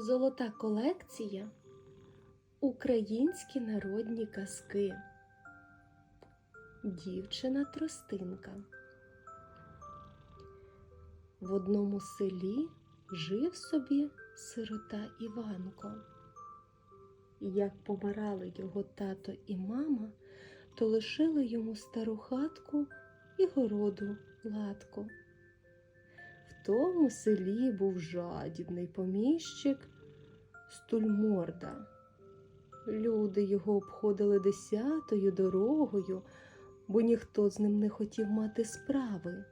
Золота колекція Українські народні казки. Дівчина тростинка. В одному селі жив собі сирота Іванко. Як помирали його тато і мама, то лишили йому стару хатку і городу латку. В тому селі був жадібний поміщик Стульморда. Люди його обходили десятою дорогою, бо ніхто з ним не хотів мати справи.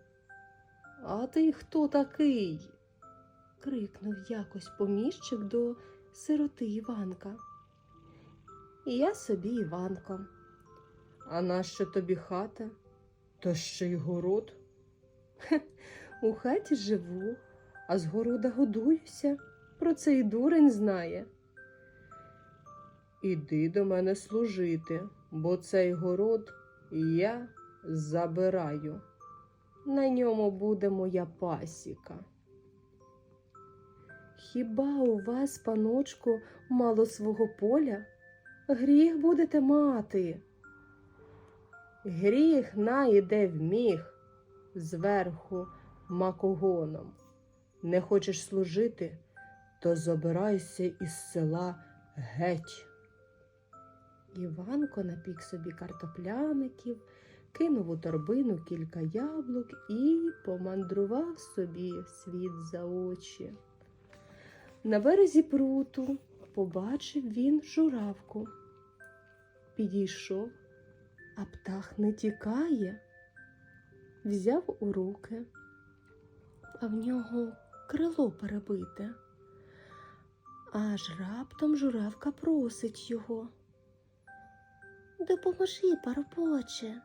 А ти хто такий? крикнув якось поміщик до сироти Іванка. Я собі Іванко. А нащо тобі хата? Та ще й город. У хаті живу, а з города годуюся. Про це і дурень знає. Іди до мене служити, бо цей город я забираю. На ньому буде моя пасіка. Хіба у вас, паночку, мало свого поля? Гріх будете мати. Гріх найде вміг зверху макогоном. Не хочеш служити, то забирайся із села геть. Іванко напік собі картопляників, кинув у торбину кілька яблук і помандрував собі світ за очі. На березі пруту побачив він журавку. Підійшов, а птах не тікає, взяв у руки, а в нього крило перебите. Аж раптом журавка просить його. Допоможи, парубоче.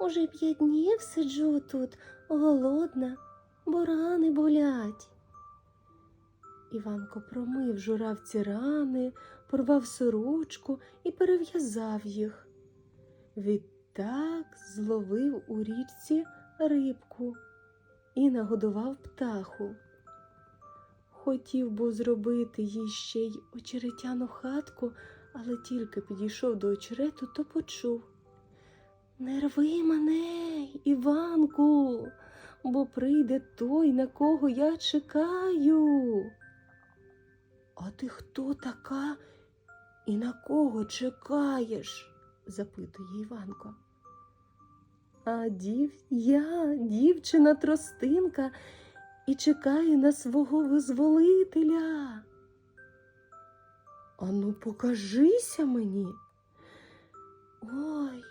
Уже п'ять днів сиджу тут, голодна, бо рани болять. Іванко промив журавці рани, порвав сорочку і перев'язав їх. Відтак зловив у річці рибку і нагодував птаху. Хотів бо зробити їй ще й очеретяну хатку, але тільки підійшов до очерету, то почув. Не рви мене, Іванку, бо прийде той, на кого я чекаю. А ти хто така і на кого чекаєш? запитує Іванко. А дів, я, дівчина тростинка, і чекаю на свого визволителя. Ану, покажися мені. Ой,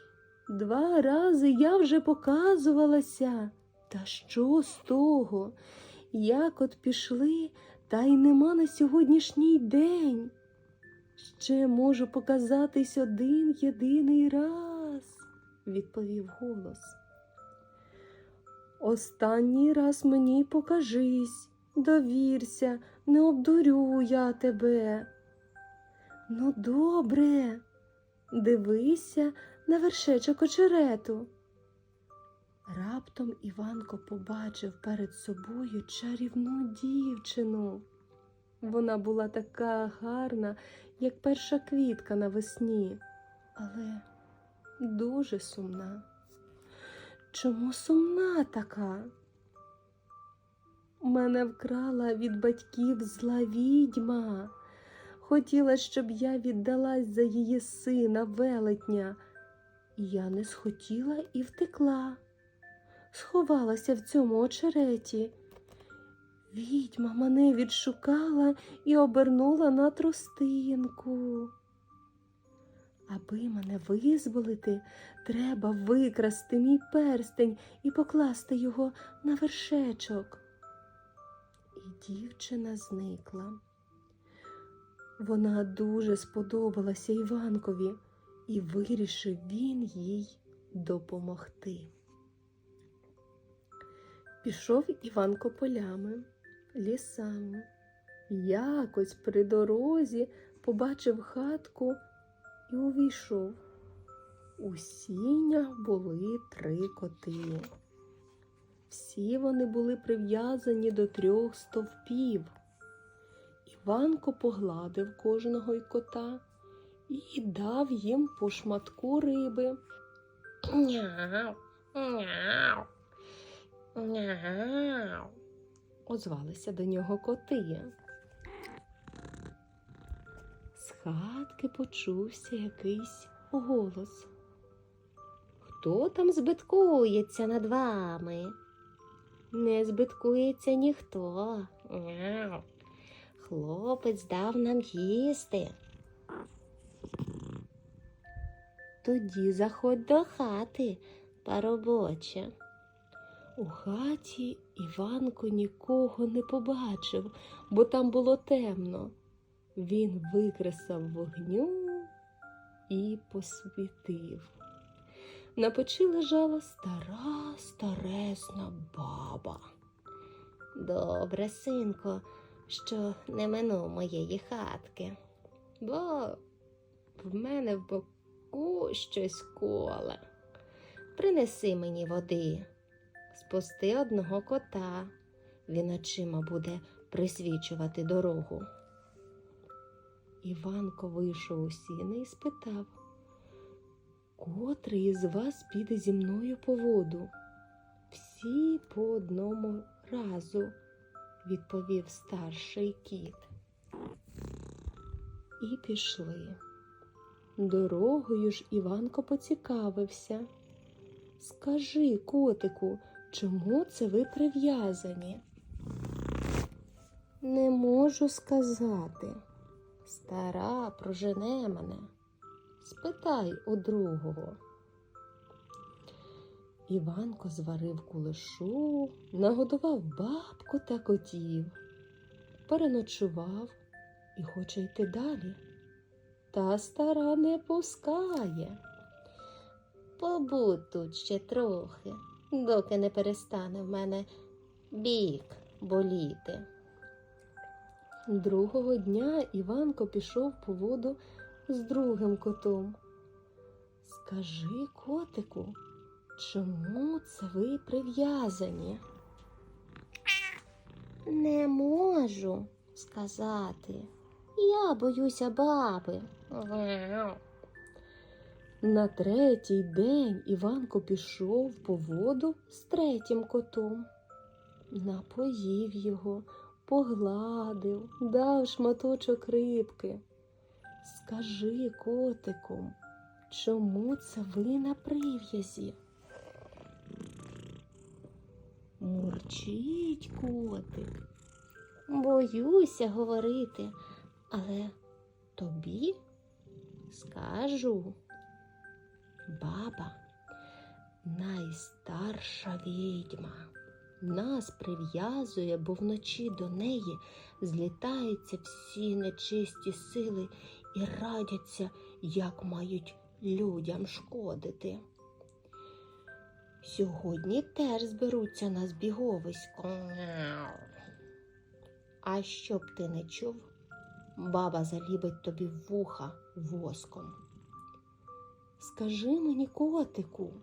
два рази я вже показувалася. Та що з того? Як от пішли, та й нема на сьогоднішній день. Ще можу показатись один єдиний раз, відповів голос. Останній раз мені покажись, довірся, не обдурю я тебе. Ну, добре, дивися на вершечок очерету. Раптом Іванко побачив перед собою чарівну дівчину. Вона була така гарна, як перша квітка навесні, але дуже сумна. Чому сумна така? Мене вкрала від батьків зла відьма. Хотіла, щоб я віддалась за її сина велетня. Я не схотіла і втекла, сховалася в цьому очереті. Відьма мене відшукала і обернула на тростинку. Аби мене визволити, треба викрасти мій перстень і покласти його на вершечок. І дівчина зникла. Вона дуже сподобалася Іванкові, і вирішив він їй допомогти. Пішов Іванко полями, лісами. Якось при дорозі побачив хатку і увійшов. У сінях були три коти. Всі вони були прив'язані до трьох стовпів. Ванко погладив кожного й кота і дав їм по шматку риби. Няу, няу, няу. Озвалися до нього коти. Хатки почувся якийсь голос. Хто там збиткується над вами? Не збиткується ніхто. Хлопець дав нам їсти. Тоді заходь до хати, паробоче. У хаті Іванко нікого не побачив, бо там було темно. Він викресав вогню і посвітив. На печі лежала стара старесна баба. Добре, синко, що не минув моєї хатки, бо в мене в боку щось коле. Принеси мені води, спусти одного кота, він очима буде присвічувати дорогу. Іванко вийшов у сіни і спитав, котрий із вас піде зі мною по воду? Всі по одному разу, відповів старший кіт. І пішли. Дорогою ж Іванко поцікавився. Скажи, котику, чому це ви прив'язані? Не можу сказати. Стара прожене мене. Спитай у другого. Іванко зварив кулешу, нагодував бабку та котів, переночував і хоче йти далі. Та стара не пускає. Побудь тут ще трохи, доки не перестане в мене бік боліти. Другого дня Іванко пішов по воду з другим котом. Скажи, котику, чому це ви прив'язані? Не можу сказати. Я боюся баби. На третій день Іванко пішов по воду з третім котом. Напоїв його, погладив, дав шматочок рибки. Скажи, котику, чому це ви на прив'язі? Мурчить котик. Боюся говорити, але тобі скажу. Баба найстарша відьма. Нас прив'язує, бо вночі до неї злітаються всі нечисті сили і радяться, як мають людям шкодити. Сьогодні теж зберуться на збіговисько. А щоб ти не чув, баба залібить тобі вуха воском. Скажи мені, котику,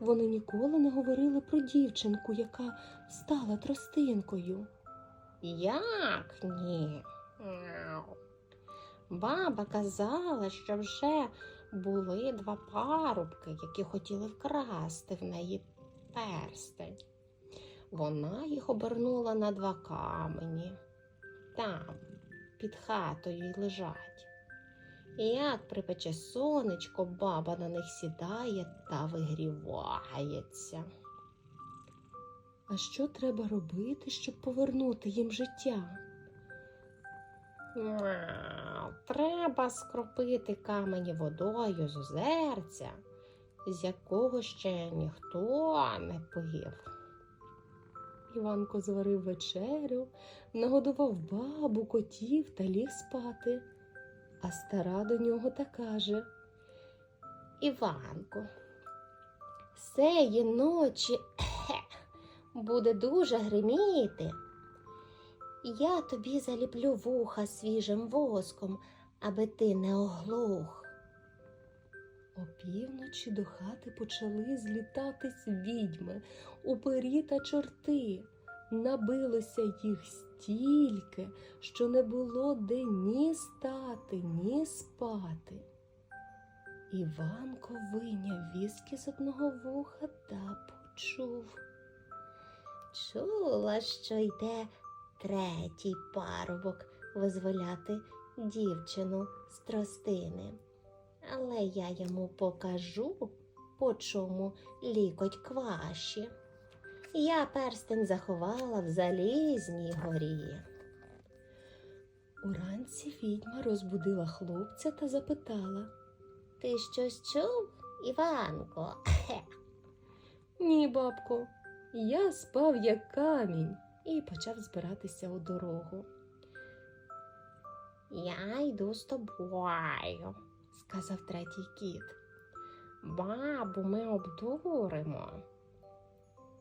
вони ніколи не говорили про дівчинку, яка стала тростинкою. Як ні? Баба казала, що вже були два парубки, які хотіли вкрасти в неї перстень. Вона їх обернула на два камені. Там, під хатою лежать. Як припече сонечко, баба на них сідає та вигрівається. А що треба робити, щоб повернути їм життя? Треба скропити камені водою з озерця, з якого ще ніхто не пив. Іванко зварив вечерю, нагодував бабу, котів та ліг спати. А стара до нього та каже Іванку, сеї ночі буде дуже гриміти. Я тобі заліплю вуха свіжим воском, аби ти не оглух. Опівночі до хати почали злітатись відьми, упирі та чорти. Набилося їх стільки, що не було де ні стати, ні спати. Іванко вийняв віски з одного вуха та почув. Чула, що йде третій парубок визволяти дівчину з тростини. Але я йому покажу, по чому лікоть кваші. Я перстень заховала в залізній горі. Уранці відьма розбудила хлопця та запитала. Ти щось чув, Іванко? Ні, бабко, я спав як камінь і почав збиратися у дорогу. Я йду з тобою, Сказав третій кіт. бабу ми обдуримо.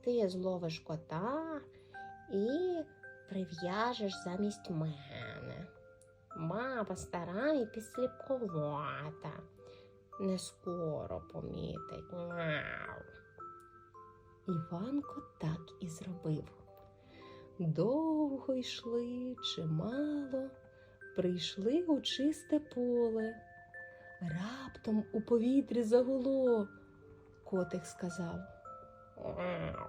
Ти зловиш кота і прив'яжеш замість мене. Баба стара і підсліпковата. Не скоро помітить. Мяу. Іванко так і зробив. Довго йшли, чимало, прийшли у чисте поле. Раптом у повітрі загуло, котик сказав. Мяу.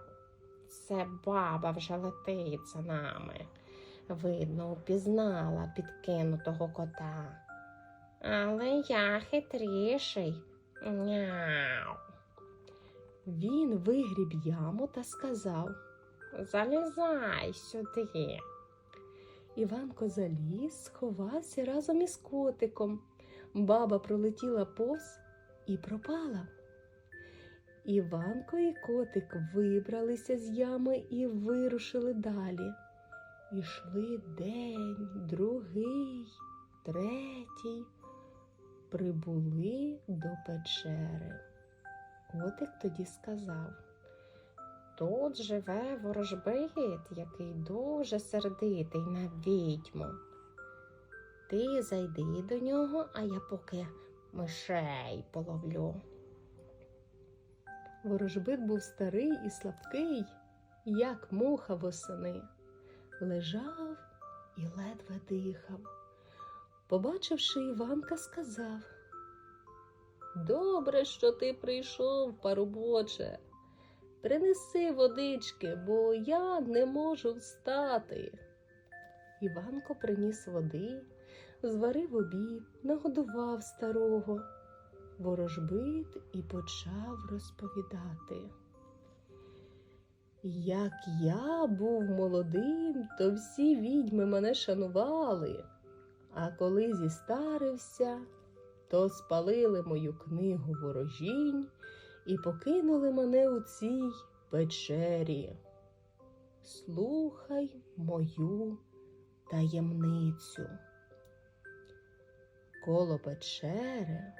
Це баба вже летить за нами. Видно, упізнала підкинутого кота. Але я хитріший. Няу. Він вигріб яму та сказав. Залізай сюди. Іванко заліз, сховався разом із котиком. Баба пролетіла повз і пропала. Іванко і котик вибралися з ями і вирушили далі. Ішли день, другий, третій. Прибули до печери. Котик тоді сказав. Тут живе ворожбит, який дуже сердитий на відьму. Ти зайди до нього, а я поки мишей половлю. Ворожбит був старий і слабкий, як муха восени, лежав і ледве дихав. Побачивши Іванка, сказав Добре, що ти прийшов, парубоче. Принеси водички, бо я не можу встати. Іванко приніс води, зварив обід, нагодував старого. Ворожбит і почав розповідати. Як я був молодим, то всі відьми мене шанували, а коли зістарився, то спалили мою книгу ворожінь і покинули мене у цій печері. Слухай мою таємницю. Коло печери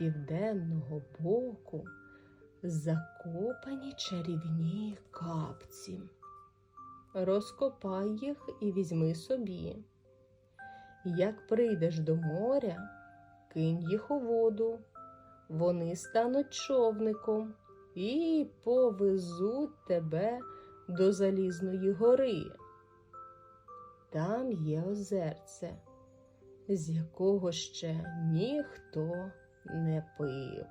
південного боку закопані чарівні капці. Розкопай їх і візьми собі. Як прийдеш до моря, кинь їх у воду, вони стануть човником і повезуть тебе до Залізної гори. Там є озерце, з якого ще ніхто не пив.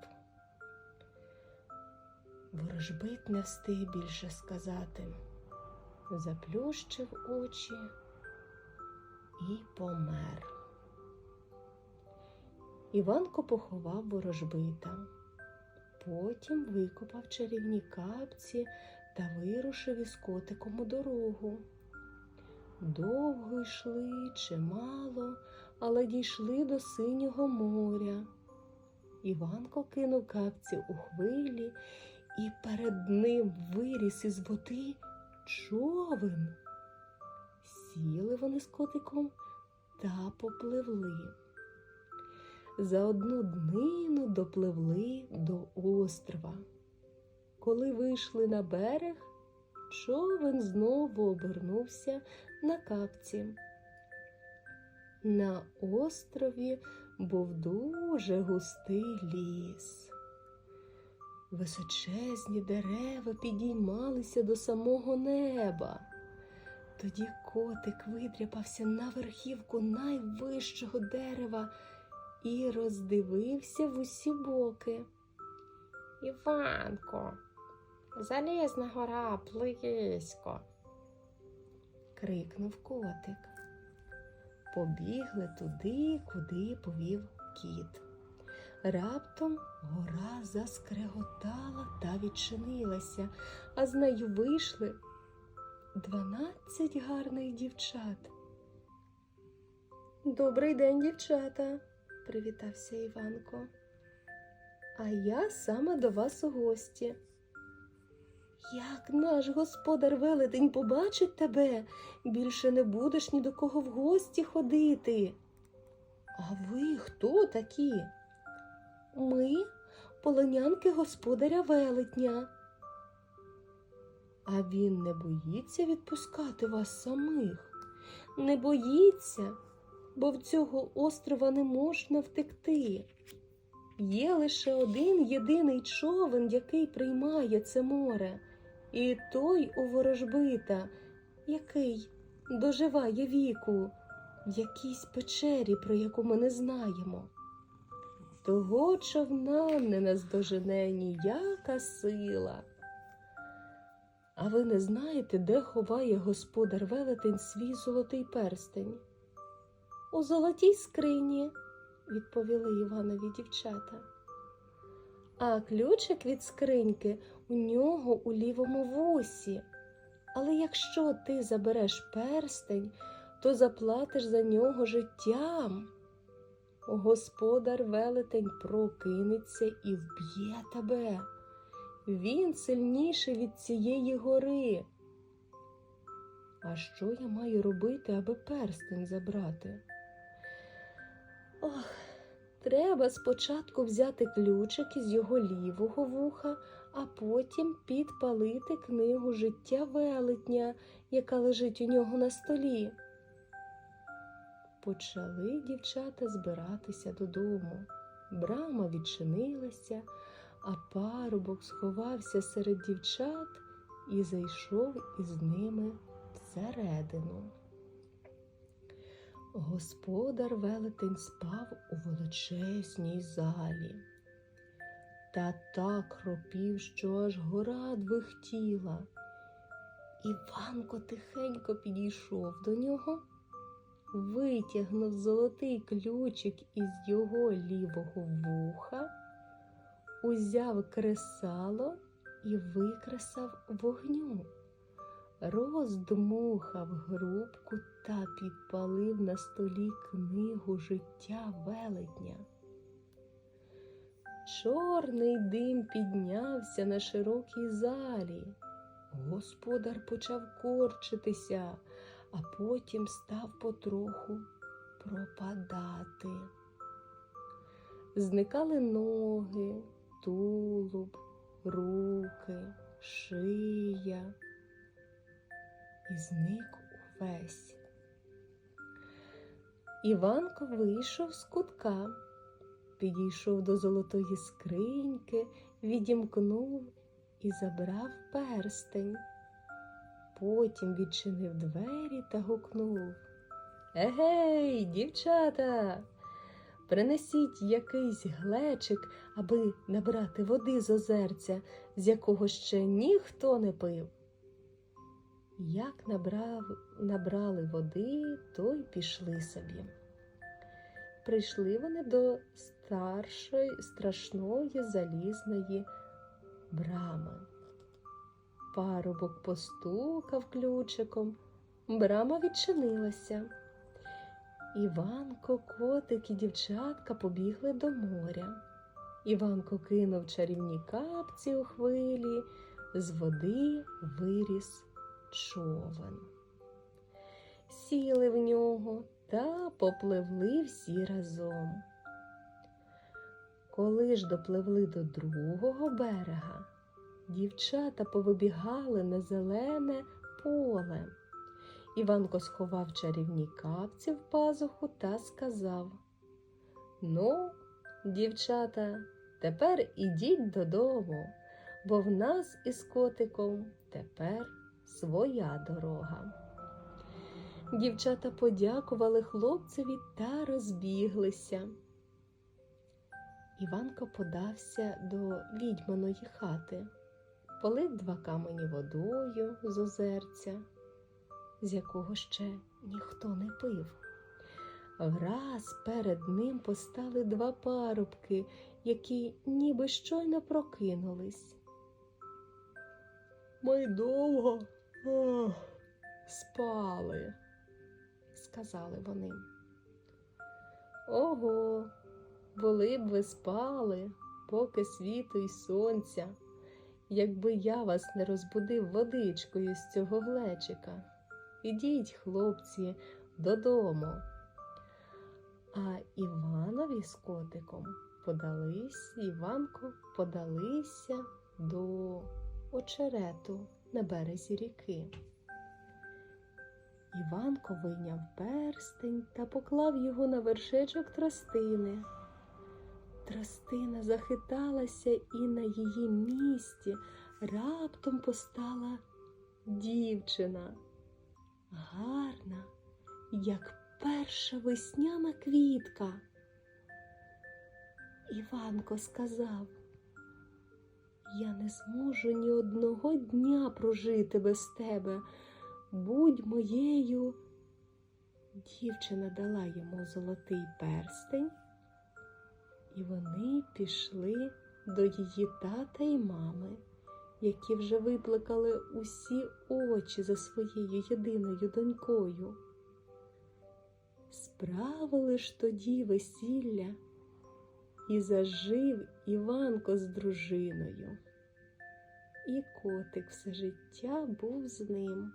Ворожбит не встиг більше сказати, заплющив очі і помер. Іванко поховав ворожбита, потім викопав чарівні капці та вирушив із котиком у дорогу. Довго йшли чимало, але дійшли до синього моря. Іванко кинув капці у хвилі, і перед ним виріс із води човен. Сіли вони з котиком та попливли. За одну днину допливли до острова. Коли вийшли на берег, човен знову обернувся на капці. На острові був дуже густий ліс. Височезні дерева підіймалися до самого неба. Тоді котик видряпався на верхівку найвищого дерева і роздивився в усі боки. Іванко, залізна гора близько. крикнув котик. Побігли туди, куди повів кіт. Раптом гора заскреготала та відчинилася, а з нею вийшли дванадцять гарних дівчат. Добрий день, дівчата, привітався Іванко. А я саме до вас у гості. Як наш господар велетень побачить тебе, більше не будеш ні до кого в гості ходити. А ви хто такі? Ми полонянки господаря велетня. А він не боїться відпускати вас самих. Не боїться, бо в цього острова не можна втекти. Є лише один єдиний човен, який приймає це море, і той у ворожбита, який доживає віку в якійсь печері, про яку ми не знаємо. Того човна не наздожене ніяка сила. А ви не знаєте, де ховає господар велетень свій золотий перстень? У золотій скрині, відповіли Іванові дівчата. А ключик від скриньки у нього у лівому вусі. Але якщо ти забереш перстень, то заплатиш за нього життям. Господар велетень прокинеться і вб'є тебе. Він сильніший від цієї гори. А що я маю робити, аби перстень забрати? Ох, треба спочатку взяти ключик із його лівого вуха, а потім підпалити книгу життя велетня, яка лежить у нього на столі. Почали дівчата збиратися додому. Брама відчинилася, а парубок сховався серед дівчат і зайшов із ними всередину. Господар велетень спав у величезній залі. Та так хропів, що аж гора двихтіла. Іванко тихенько підійшов до нього, витягнув золотий ключик із його лівого вуха, узяв кресало і викресав вогню роздмухав грубку та підпалив на столі книгу життя велетня. Чорний дим піднявся на широкій залі. Господар почав корчитися, а потім став потроху пропадати. Зникали ноги, тулуб, руки, шия і зник увесь. Іванко вийшов з кутка, підійшов до золотої скриньки, відімкнув і забрав перстень. Потім відчинив двері та гукнув Егей, дівчата, принесіть якийсь глечик, аби набрати води з озерця, з якого ще ніхто не пив. Як набрав, набрали води, то й пішли собі. Прийшли вони до старшої страшної залізної брами. Парубок постукав ключиком, брама відчинилася. Іванко, котик і дівчатка побігли до моря. Іванко кинув чарівні капці у хвилі, з води виріс човен. Сіли в нього та попливли всі разом. Коли ж допливли до другого берега, дівчата повибігали на зелене поле. Іванко сховав чарівні капці в пазуху та сказав Ну, дівчата, тепер ідіть додому, бо в нас із котиком тепер своя дорога. Дівчата подякували хлопцеві та розбіглися. Іванко подався до відьманої хати, полив два камені водою з озерця, з якого ще ніхто не пив. Враз перед ним постали два парубки, які ніби щойно прокинулись. Ми довго ох, спали, сказали вони. Ого, були б ви спали, поки світу й сонця, якби я вас не розбудив водичкою з цього глечика. Ідіть, хлопці, додому. А Іванові з котиком подались, Іванко подалися до очерету на березі ріки. Іванко вийняв перстень та поклав його на вершечок тростини. Тростина захиталася, і на її місці раптом постала дівчина, гарна, як перша весняна квітка. Іванко сказав, я не зможу ні одного дня прожити без тебе. Будь моєю. Дівчина дала йому золотий перстень, і вони пішли до її тата і мами, які вже виплакали усі очі за своєю єдиною донькою. Справили ж тоді весілля, і зажив Іванко з дружиною. І котик все життя був з ним,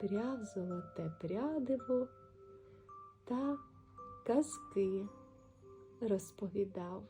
пряв золоте прядиво та казки розповідав.